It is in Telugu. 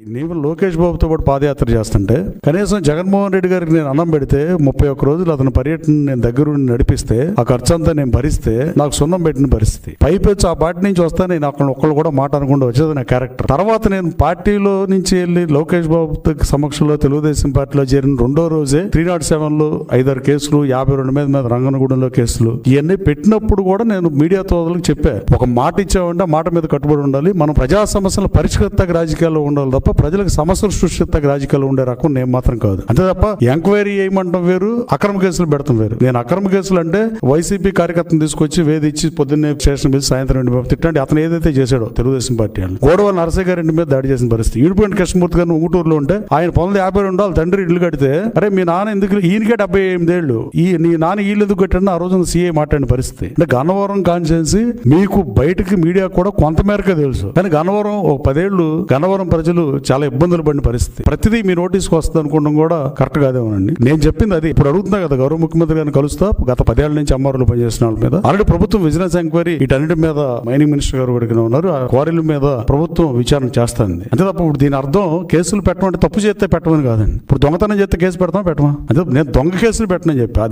నీవు లోకేష్ బాబుతో పాటు పాదయాత్ర చేస్తుంటే కనీసం జగన్మోహన్ రెడ్డి గారికి నేను అన్నం పెడితే ముప్పై ఒక్క రోజులు అతని పర్యటన నేను దగ్గర నడిపిస్తే ఆ ఖర్చు అంతా నేను భరిస్తే నాకు సున్నం పెట్టిన పరిస్థితి. పైపెచ్చు ఆ పార్టీ నుంచి వస్తే నేను అక్కడ ఒక్కళ్ళు కూడా మాట అనకుండా వచ్చేది నా క్యారెక్టర్. తర్వాత నేను పార్టీలో నుంచి వెళ్ళి లోకేష్ బాబు సమక్షంలో తెలుగుదేశం పార్టీలో చేరిన రెండో రోజే త్రీ నాట్ సెవెన్లో ఐదారు కేసులు యాభై రెండు మీద మీద రంగనగూడెంలో కేసులు ఇవన్నీ పెట్టినప్పుడు కూడా నేను మీడియా తోదలకు చెప్పా. ఒక మాట ఇచ్చామంటే మాట మీద కట్టుబడి ఉండాలి. మనం ప్రజా సమస్యలు పరిష్కృత రాజకీయాల్లో ఉండాలి తప్ప ప్రజలకు సమస్యలు సృష్టిత రాజకీయాలు ఉండే రకం నేను మాత్రం కాదు. అంతే తప్ప ఎంక్వైరీ చేయమంటాం వేరు అక్రమ కేసులు పెడతాం వేరు. నేను అక్రమ కేసులు అంటే వైసీపీ కార్యకర్తను తీసుకొచ్చి వేధించి పొద్దున్నే స్టేషన్ మీద సాయంత్రం రెండు తిట్టండి. అతను ఏదైతే చేశాడో తెలుగుదేశం పార్టీ అని గోడవ నరసయ్య గారి ఇంటి మీద దాడి చేసిన పరిస్థితి. ఈడిపోయిన కృష్ణమూర్తి గారిని ఉంగుటూరులో ఉంటే ఆయన పొందల యాభై రెండు వాళ్ళ తండ్రి ఇల్లు కడితే అరే మీ నాన్న ఎందుకు ఈయనకే డెబ్బై ఎనిమిదేళ్ళు ఈ నీ నాన్న ఇల్లు ఎందుకు కట్టాడు ఆ రోజున సీఏ మాట్లాడిన పరిస్థితి. అంటే గన్నవరం కాన్స్టిట్యున్సీ మీకు బయటకి మీడియా కూడా కొంతమేరకే తెలుసు. కానీ గన్నవరం ఒక పదేళ్ళు గన్నవరం ప్రజలు చాలా ఇబ్బందులు పడిన పరిస్థితి. ప్రతిదీ మీ నోటీస్కి వస్తుంది అనుకోవడం కూడా కరెక్ట్ కాదేమోనండి నేను చెప్పింది అది. ఇప్పుడు అడుగుతున్నా కదా గౌరవ ముఖ్యమంత్రి గారిని కలుస్తా. గత పదేళ్ళ నుంచి అమ్మారులు పనిచేసిన వాళ్ళ మీద. ఆల్రెడీ ప్రభుత్వం విజిలెన్స్ ఎంక్వైరీ వీటన్నిటి మీద మైనింగ్ మినిస్టర్ గారు అడిగిన ఉన్నారు. ఆ క్వారీల మీద ప్రభుత్వం విచారణ చేస్తుంది. అంతే తప్ప ఇప్పుడు దీని అర్థం కేసులు పెట్టమంటే తప్పు చేస్తే పెట్టమని కాదండి. ఇప్పుడు దొంగతనం చేస్తే కేసు పెడతాం పెట్టమా? అంటే నేను దొంగ కేసులు పెట్టనని చెప్పి. అది